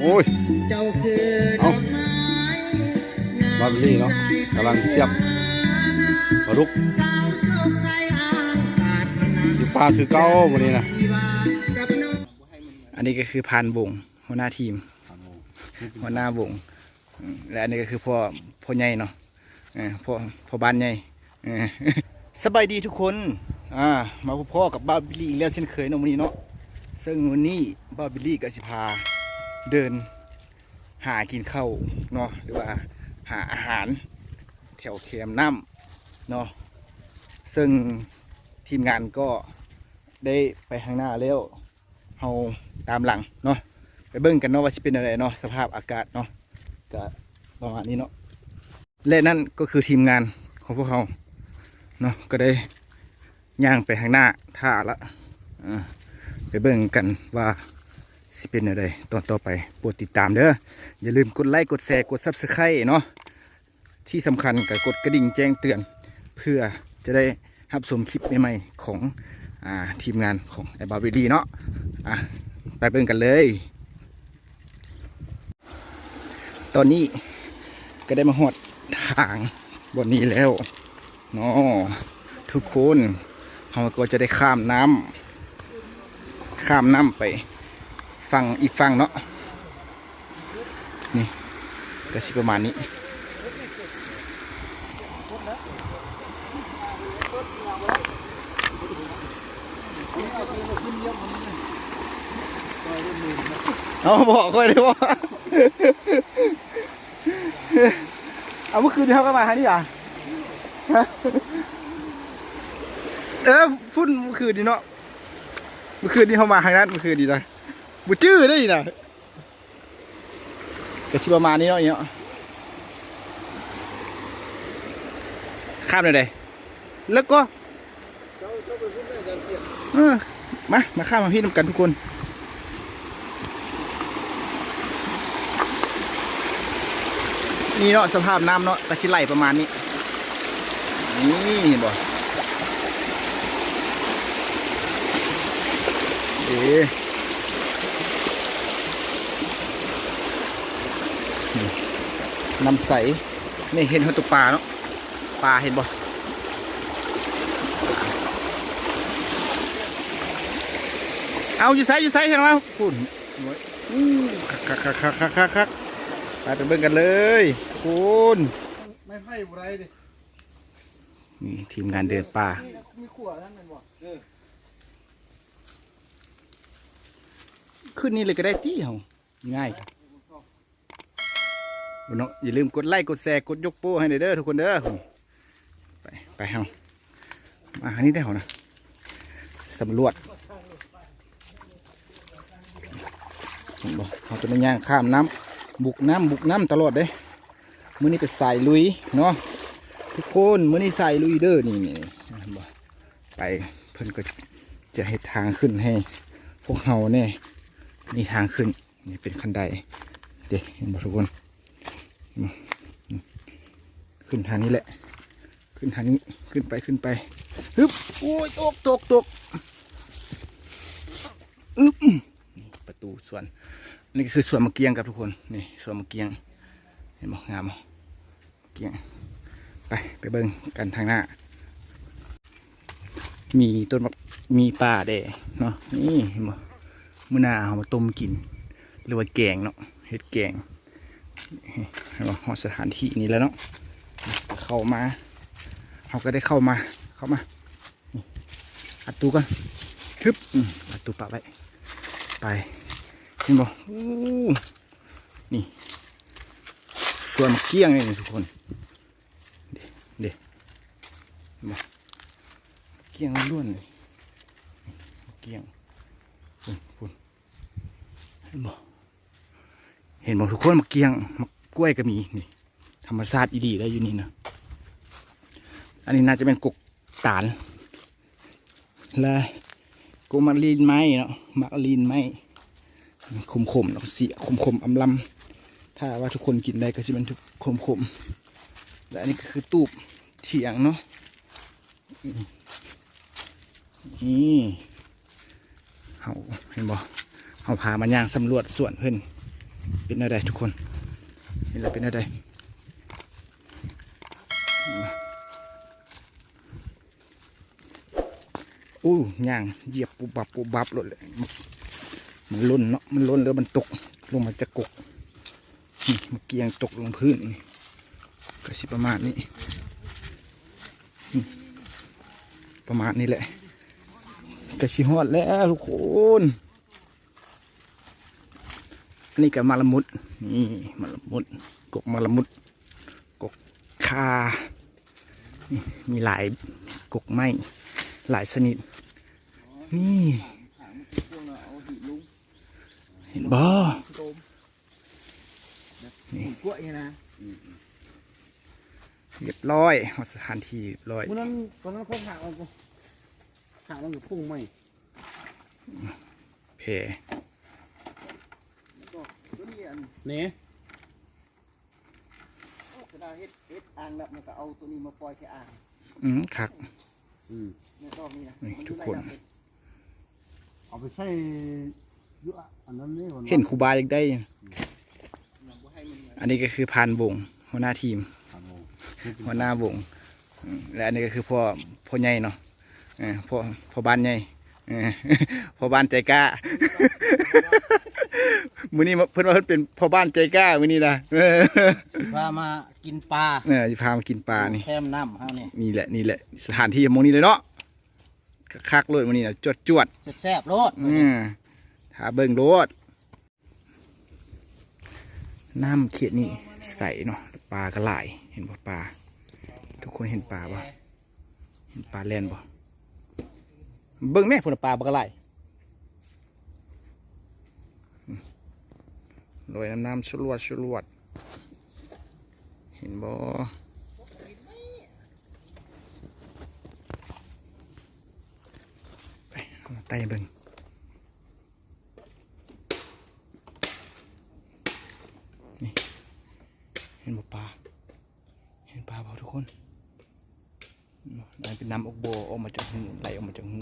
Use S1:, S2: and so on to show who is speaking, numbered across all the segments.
S1: โอ้ย
S2: เจ้าคือดอกไม้
S1: บาร์บีลี่เนาะกำลังเสียบปลาดุก
S2: อ
S1: ยู่ปลาคือเก้าวันนี้นะ
S3: อันนี้ก็คือพานบงหัวหน้าทีมหัวหน้าบงและอันนี้ก็คือพ่อพ่อใหญ่เนาะพ่อพ่อบ้านใหญ่สบายดีทุกคน อ่ามาพบพ่อกับบ้าบิลลี่อีกแล้วเช่นเคยเนาะวันนี้เนาะซึ่งวันนี้บ้าบิลลี่ก็สิพาเดิน หากินข้าวเนาะหรือว่าหาอาหาร แถวเค็มน้ำเนาะซึ่งทีมงานก็ได้ไปข้างหน้าแล้วเฮาตามหลังเนาะไปเบิ่งกันเนาะว่าสิเป็นอะไรเนาะสภาพอากาศเนาะก็ประมาณนี้เนาะและนั่นก็คือทีมงานของพวกเขาเนาะก็ได้ ย่างไปข้างหน้าท่าละไปเบิ่งกันว่าสิเป็นอะไรตอนต่อไปโปรดติดตามเด้ออย่าลืมกดไลค์กดแชร์กดซับสไครต์เนาะที่สำคัญก็กดกระดิ่งแจ้งเตือน เพื่อจะได้รับชมคลิปใหม่ๆของอทีมงานของไอบาร์บีดีเนาะะไปเบิ่งกันเลย ตอนนี้ก็ได้มาหอดทางบนนี้แล้วเนาะทุกคน เราก็จะได้ข้ามน้ำข้ามน้ำไปฝั่งอีกฝั่งเนาะนี่ก็สิประมาณนี้เอาบอกค่อยเลยว่าเอาเมื่อคืนที่เขาก็มาฮะนี่อะ เออฟุ้นเมื่อคืนนี้เนาะเมื่อคืนนี้เขามาทางนั้นเมื่อคืนนี้นะบุจื้อได้นะกระชิประมาณนี้เนาะอย่างเงี้ยข้ามเลยเลยแล้วก็มา มาข้ามมาพี่น้ำกันทุกคนนี่เนาะสภาพน้ำเนาะกระชิไหลประมาณนี้ นี่เห็นบ่ เอ๊ะนี่น้ำใส นี่เห็นเขาตัวปลาเนาะ ปลาเห็นบ่เอาอยู่ไซอยู่ไซเห็นไหมคุณอู้คักคักคักคักคักคักไปไปเบิ่งกันเลยคุณ
S1: ไม่ไพ่ไรดิ
S3: นี่ทีมงานเดินป่า
S1: มีขวดทั้งนั้นบ่
S3: ขึ้นนี่เลยก็ได้ตี้เหรอง่ายบนเนาะอย่าลืมกดไลค์กดแชร์กดยกโป้ให้เด้อทุกคนเด้อไปไปเฮามาอันนี้ได้เหรอนะสำรวจเห็นบ่เขาจะไม่ย่างข้ามน้ำบุกน้ำบุกน้ำตลอดเด้มื้อนี้เป็นสายลุยเนาะทุกคนมื้อนี้สายลุยเด้อนี่นี่ไปเพิ่นก็จะให้ทางขึ้นให้ พวกเฮาเนี่ย นี่ทางขึ้น นี่เป็นคันไดเด็เห็นบ่ทุกคน ขึ้นทางนี้แหละ ขึ้นทางนี้ขึ้นไปขึ้นไปฮึบโอ้ยตกตกตกอึ๊บประตูส่วน นี่คือส่วนมะเกียงครับทุกคนนี่ส่วนมะเกียงเห็นบ่งามมะเกียงไปไปเบิ่งกันทางหน้า มีต้นมะมีป่าแดงเนาะนี่เห็นบ่ มื้อหน้าเอามาต้มกิน หรือว่าแกงเนาะเฮ็ดแกงเห็นบ่ฮอดสถานที่นี้แล้วเนาะเข้ามาเขาก็ได้เข้ามาเข้ามาอัดตูก่อนฮึบอัดตูปะไว้ไปเห็นบ่อู้นี่ส่วนเกี้ยงนี่ทุกคนเด็ดเด็ดเห็นบ่เกียงล้วนเลยเกียง เห็นบ่เห็นบ่ทุกคนมาเกียงมากล้วยก็มีนี่ธรรมชาติอีดีได้อยู่นี่นะอันนี้น่าจะเป็นกกตาลและกกมารีนไม้เนาะมารีนไม้ขมขมเนาะเสียขมขมๆอำลำถ้าว่าทุกคนกินได้ก็จะเป็นทุกขมขมและอันนี้ก็คือตูบเถียงเนาะนี่เฮาเห็นบ่ เฮาพามันย่างสำรวจสวนเพิ่นเป็นอะไรทุกคนเห็นแล้วเป็นอะไรอู้ย่างเหยียบปุบบับปุบบับหลดเลยมันล้นเนาะมันล้นแล้วมันตกลงมาจะกกนี่มันเกียงตกลงพื้นนี่ก็สิประมาณนี้ประมาณนี้แหละกระชิฮอดแล้วทุกคน อันนี้กับมาละมุด นี่มาละมุดกกมาละมุดกกคานี่มีหลายกกไม้หลายชนิด นี่ เห็นบ่
S2: กล้วยนะ
S3: เรียบร้อยหอดสถานที่เรียบร้อย
S2: วันนั้นวันนั้นเขาถามเราถามเราอยู่พุ่งไหม
S3: เพ
S2: ตัวนี้อัน
S1: นี่
S2: กระดาษเฮ็ดเฮ็ดอ่างแล้วมันก็เอาตัวนี้มาปล่อยใส่อ่าง
S3: อืมคัก
S1: อืม
S2: ในรอบนี้นะ
S3: นี่
S2: มั
S3: ทุกคน
S2: อยู่ใเอา
S1: ไปใช้ยุอะอันนั้นนี่ก่อน
S3: เห็นครูบาอยากได้
S2: น้ำบ่ให้มัน
S3: อันนี้ก็คือพานบงหัวหน้าทีม
S1: ครับผม
S3: หัวหน้าวงอืมและอันนี้ก็คือพ่อพ่อใหญ่เนาะเออพ่อพ่อบ้านใหญ่เออ พ่อบ้านใจกล้า มื้อนี้เพิ่นว่าเพิ่นเป็นพ่อบ้านใจกล้ามื้อนี้นะเออ
S2: สิพามากินปลา
S3: เออสิพามากินปลานี่
S2: แคมน้ำเฮานี่
S3: นี่แหละนี่แหละสถานที่หมองนี้เลยเนาะคักๆเลยมื้อนี้น่ะจวดจวด
S2: แซ่บๆโลด
S3: ๆอืมถ้าเบิ่งโลดน้ำเขียดนี่ใสเนาะปลาก็หลายเห็นบ่ปลาทุกคนเห็นปลาบ่เห็นปลาแล่นบ่เบิ่งแม่พุ่นนะปลาบ่ก็หลายอืม โรยน้ำน้ำสลวดสลวด เห็นบ่ไปเอามาไต่เบิ่งนี่ เห็นบ่ปลา เห็นปลาเปล่าทุกคนไหลเป็นน้ำอกโบออกมาจากหูไหลออกมาจากหู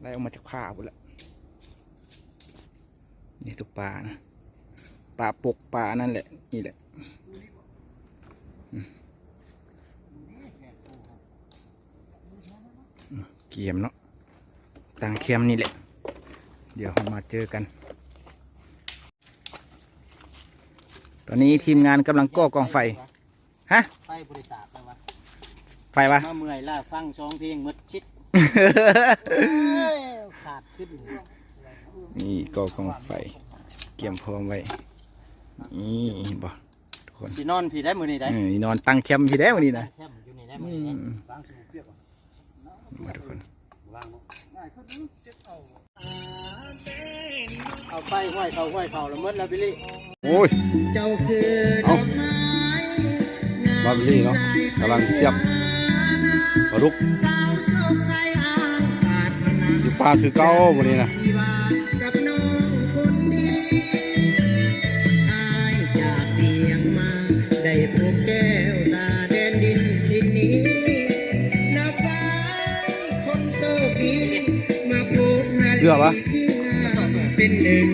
S3: ไหลออกมาจากผ้าหมดละนี่ตัวปลานะ ปลาปกปลานั่นแหละ นี่แหละอืมอืมเกียมเนาะต่างเคียมนี่แหละ เดี๋ยวเรามาเจอกัน ตอนนี้ทีมงานกำลังก่อกองไฟ ฮะ
S2: ไฟบริษัทไปวะ
S3: ไฟวะ
S2: มาเมื่อยล่าฟังสองเพลงหมดชิดขาดขึ้น
S3: นี่ก็กองไฟ เกี่ยมพร้อมไว้ นี่เห็นบ่ทุกคน
S2: สินอนพี่ได้มื้อนี้ได้
S3: เออนี่นอนตั้งแคมป์ที่แล้ววันนี้นะ
S2: แคมอยู่นี่ได้มื้อนี้ได้
S3: อืม
S2: วางสมุดเปียก
S3: มาทุกคน
S2: เอาไฟห้อยเขาห้อยเขาแล้วหมดแล้วพี่ลี่
S3: โอ้ย
S2: เจ้าคือ
S1: เอาบาร์บีลี่เนาะกำลังเสียบปลาดุก
S2: สาวโศกใสอากาศพนัน
S1: อยู่ปลาคือเก้าวันนี้นะ
S2: โชคดีมาพบนาลีที่งามเป็นหนึ่ง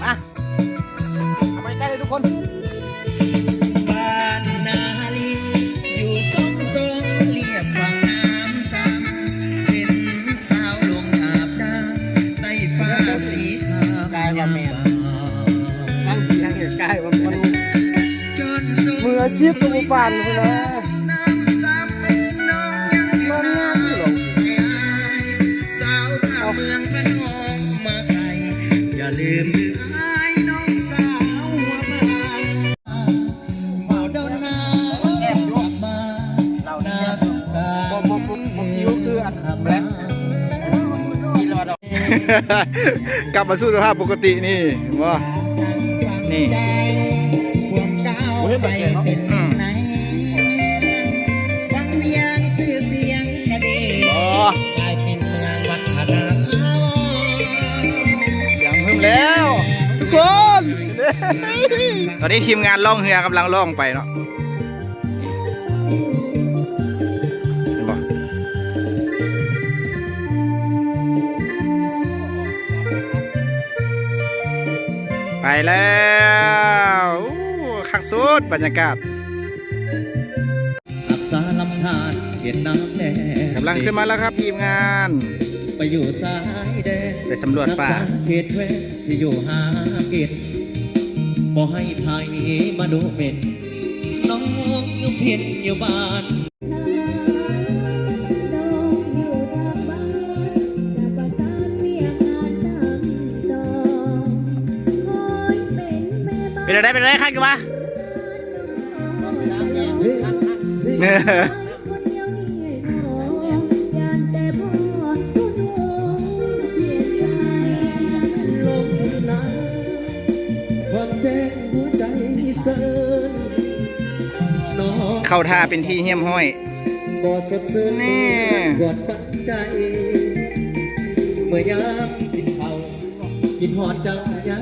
S3: เอาไปใกล้เลยทุกคน
S2: บ้านนาลีอยู่สองทรงเรียบฝั่งน้ำซ้ำเป็นสาวลงอาบน้ำใต้ฟ้าสีขาวกายว่าแม่ตั้งสีทางเหตุกายว่ามันมืออาชีพตัวปานพุ่นนะ กกลับมาสู่
S3: สภาพปกตินี่ว่านี่
S2: ใจความก้าวไปเป็นไหนฟังเมียงสื่อเสียงคดี
S3: อ๋อก
S2: ลายเป็นเมืองวัฒนธรรม
S3: อย่างหึมแล้ว ทุกคน ตอนนี้ทีมงานล่องเรือกำลังล่องไปเนาะ
S4: แล้วอู้คักสุดบรรยากาศ
S5: รักษาลำธารเห็นน้ำแดง
S4: กำลังขึ้นมาแล้วครับทีมงาน
S5: ไปอยู่สายแดน
S4: ไปสำรวจป่า
S5: รักษเขตแคว้นที่อยู่หากินบ่ให้ภัยมาดูเป็นน้องอยู่เพียนอยู่บ้าน
S4: เป็นอะไรเป็นอะไรคักกันวะเนี่ย
S5: ลมหนาวความแจ้งหัวใจเซินน้อง
S4: เข้าท่าเป็นที่เหี้ยมห้อย
S5: บ่สดชื่น
S4: นี่
S5: กอดปันใจเมื่อยามกินข้าวกินหอดเจ้ายา